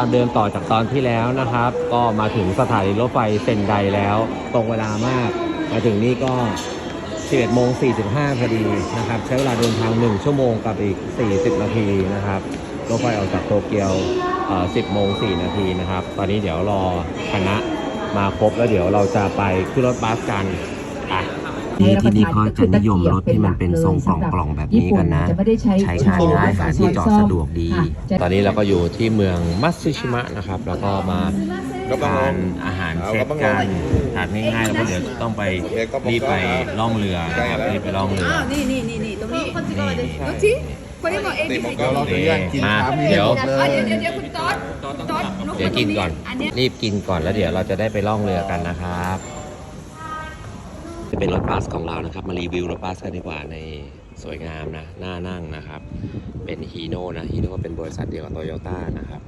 การเดินต่อจากตอนที่แล้วนะครับ ก็มาถึงสถานีรถไฟเซนไดแล้ว ตรงเวลามาก มาถึงนี่ก็ 11โมง45พอดีนะครับ ใช้เวลาเดินทาง 1 ชั่วโมงกับอีก 40 นาทีนะครับรถไฟออกจากโตเกียว10โมง4นาทีนะครับ ตอนนี้เดี๋ยวรอคณะมาครบแล้วเดี๋ยวเราจะไปขึ้นรถบัสกันอะ ที่ที่นี่ก็จะนิยมรถที่มันเป็นทรงกล่องๆแบบนี้กันนะ ใช้งานง่ายหาที่จอดสะดวกดี ตอนนี้เราก็อยู่ที่เมืองมัตสึชิมะนะครับ แล้วก็มาทานอาหารเช็คกันทานง่ายๆแล้วก็เดี๋ยวต้องไปรีบไปล่องเรือรีไปล่องเรือนี่นี่นี่นี่ตรงนี้นี่คนที่บอกเองที่ใส่เดี๋ยวเดี๋ยวเดี๋ยวคุณต๊อดต๊อดหนูกินก่อน รีบกินก่อนแล้วเดี๋ยวเราจะได้ไปล่องเรือกันนะครับ จะเป็นรถบัสของเรานะครับ มารีวิวรถบัสกันดีกว่าในสวยงามนะน่านั่งนะครับ เป็นฮีโน่นะฮีโน่เป็นบริษัทเดียวกับโตโยต้านะครับ